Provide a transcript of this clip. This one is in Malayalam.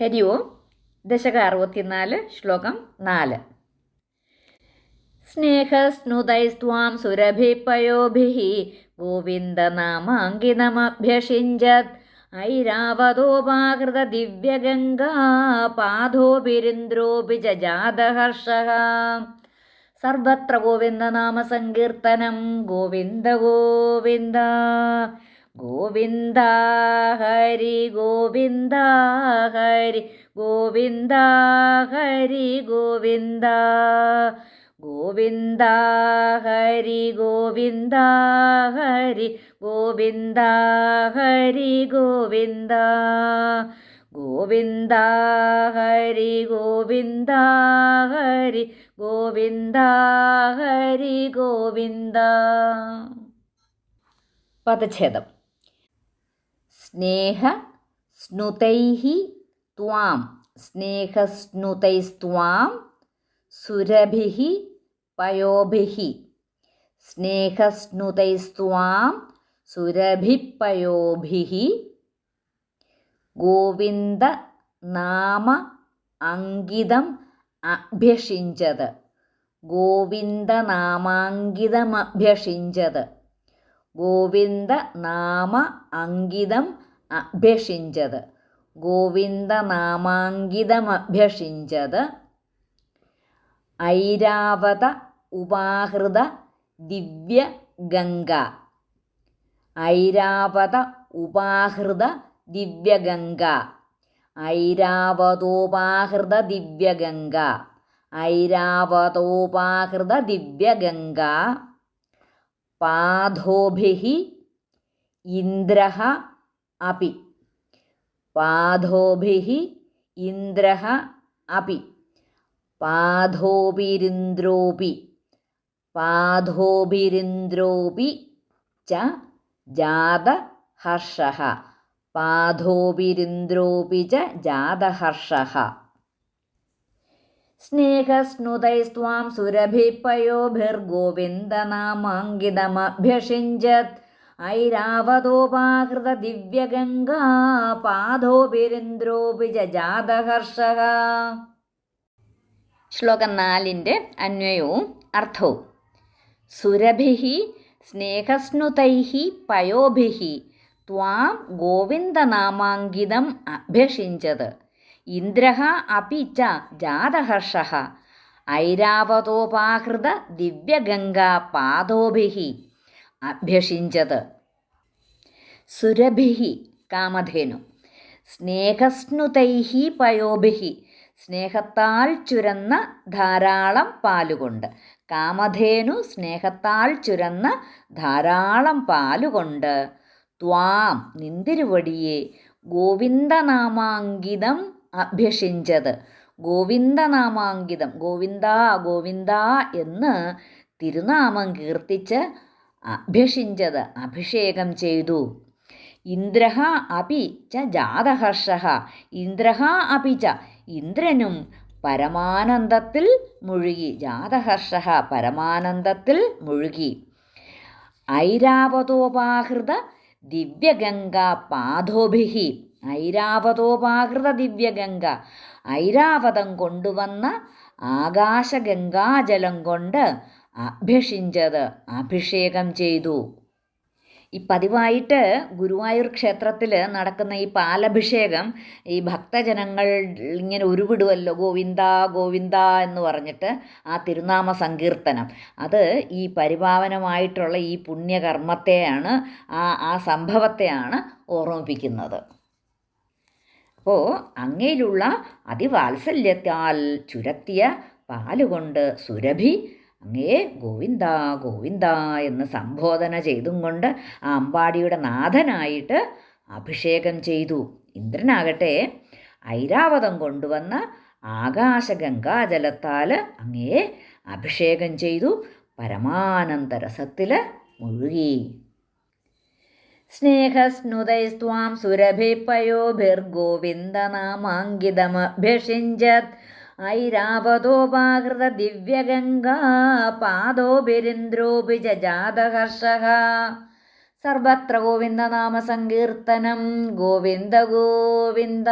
ഹരി ഓം. ദശക അറുപത്തിനാല് ശ്ലോകം നാല്. സ്നേഹസ്നുതൈസ്വാം സുരഭി പയോഭി ഗോവിന്ദനാമാങ്കിതമഭ്യഷിഞ്ചത് ഐരാവതോപാകൃതദിവ്യഗംഗാ പാദോഭിരിന്ദ്രോപി च जातहर्षः സർവത്ര ഗോവിന്ദനാമസങ്കീർത്തനം ഗോവിന്ദ ഗോവിന്ദ. ഗോവിന്ദ ഹരി ഗോവിന്ദ ഹരി ഗോവിന്ദ ഹരി ഗോവിന്ദ ഗോവിന്ദ ഹരി ഗോവിന്ദ ഹരി ഗോവിന്ദ ഹരി ഗോവിന്ദ ഗോവിന്ദ ഹരി ഗോവിന്ദ ഹരി ഗോവിന്ദ ഹരി ഗോവിന്ദ. പദച്ഛേദം. സ്നേഹ സ്നുതൈഹി ത്വാം. സ്നേഹസ്നുതൈസ്ത്വാം സുരഭിഹി പയോഭിഹി. സ്നേഹസ്നുതൈസ്ത്വാം സുരഭിപ്പയോഭിഹി. ഗോവിന്ദ നാമ അങ്കിതം അഭ്യഷിഞ്ചത്. ഗോവിന്ദനാമാങ്കിതമഭ്യഷിഞ്ചത് ഗോവിന്ദ നാമ അങ്കിതം അഭ്യഷിഞ്ചത്. ഗോവിന്ദനാമാങ്കിതമഭ്യഷിഞ്ചത്. ഐരാവത ഉപാഹൃത ദിവ്യ ഗംഗ ഐരാവത ഉപാഹൃത ദിവ്യഗംഗ. ഐരാവതോപാഹൃത ദിവ്യഗംഗ. ഐരാവതോപാഹൃത ദിവ്യഗംഗ. പാധോഭി ഇന്ദ്രः അപി. പാധോഭിः ഇന്ദ്രः അപി. പാധോഭിരിന്ദ്രോപി. പാധോഭിരിന്ദ്രോപി ച ജാതഹർഷः. പാധോഭിരിന്ദ്രോപി ച ജാതഹർഷः. സ്നേഹസ്നുതൈസ്ത്വാം സുരഭിപ്പയോഭിർഗോവിന്ദനാമാങ്കിതമഭ്യഷിഞ്ചത്. ऐरावतोपाकृतदिव्यगङ्गा പാദോപിരിന്ദ്രോപി ജാതഹർഷക ശ്ലോകം നാലിന്റെ അന്വയവും അർത്ഥവും. സുരഭി സ്നേഹസ്നുതൈ പയോഭി ത്വാം ഗോവിന്ദനാമാങ്കിതം അഭ്യഷിഞ്ചത്. ഇന്ദ്ര അപി ച ജാതഹർഷ ഐരാവതോപാഹൃത ദിവ്യഗംഗാ പാദോഭി അഭ്യഷിഞ്ചത്. സുരഭി കാമധേനു. സ്നേഹസ്നുതൈഹി പയോഭിഹി സ്നേഹത്താൽ ചുരന്ന ധാരാളം പാലുകൊണ്ട്. കാമധേനു സ്നേഹത്താൽ ചുരന്ന ധാരാളം പാലുകൊണ്ട്. ത്വാം നിന്തിരുവടിയെ. ഗോവിന്ദനാമാങ്കിതം അഭ്യഷിഞ്ചത്. ഗോവിന്ദനാമാങ്കിതം. ഗോവിന്ദ ഗോവിന്ദ എന്ന് തിരുനാമം കീർത്തിച്ച് അഭ്യഷിഞ്ചത് അഭിഷേകം ചെയ്തു. ഇന്ദ്രഹ അപി ച ജാതഹർഷ ഇന്ദ്രഹ അപി ച ഇന്ദ്രനും പരമാനന്ദത്തിൽ മുഴുകി. ജാതഹർഷ പരമാനന്ദത്തിൽ മുഴുകി. ഐരാവതോപാഹൃത ദിവ്യഗംഗാ പാദോഭിഹി. ഐരാവതോപാകൃത ദിവ്യഗംഗ. ഐരാവതം കൊണ്ടുവന്ന ആകാശഗംഗാജലം കൊണ്ട് അഭ്യഷിഞ്ചത് അഭിഷേകം ചെയ്തു. ഈ പതിവായിട്ട് ഗുരുവായൂർ ക്ഷേത്രത്തിൽ നടക്കുന്ന ഈ പാലഭിഷേകം ഈ ഭക്തജനങ്ങൾ ഇങ്ങനെ ഉരുവിടുമല്ലോ ഗോവിന്ദ ഗോവിന്ദ എന്ന് പറഞ്ഞിട്ട് ആ തിരുനാമ സങ്കീർത്തനം. അത് ഈ പരിപാവനമായിട്ടുള്ള ഈ പുണ്യകർമ്മത്തെയാണ് ആ ആ സംഭവത്തെയാണ് ഓർമ്മിപ്പിക്കുന്നത്. അപ്പോൾ അങ്ങയിലുള്ള അതിവാത്സല്യത്താൽ ചുരത്തിയ പാലുകൊണ്ട് സുരഭി അങ്ങേ ഗോവിന്ദ ഗോവിന്ദ എന്ന് സംബോധന ചെയ്തും കൊണ്ട് ആ അമ്പാടിയുടെ നാഥനായിട്ട് അഭിഷേകം ചെയ്തു. ഇന്ദ്രനാകട്ടെ ഐരാവതം കൊണ്ടുവന്ന ആകാശഗംഗാജലത്താൽ അങ്ങേ അഭിഷേകം ചെയ്തു. പരമാനന്ദരസത്തിൽ മുഴുകി. സ്നേഹസ്നുതൈസ്ത്വാം സുരഭിപ്പയോഭിർഗോവിന്ദനാമാങ്കിതമഭ്യഷിഞ്ചത് ഐരാവതോപാകൃത ദിവ്യഗംഗാ പാദോഭിരിന്ദ്രോപി ജാതഹർഷ സർവത്ര ഗോവിന്ദനാമസങ്കീർത്തനം ഗോവിന്ദ ഗോവിന്ദ.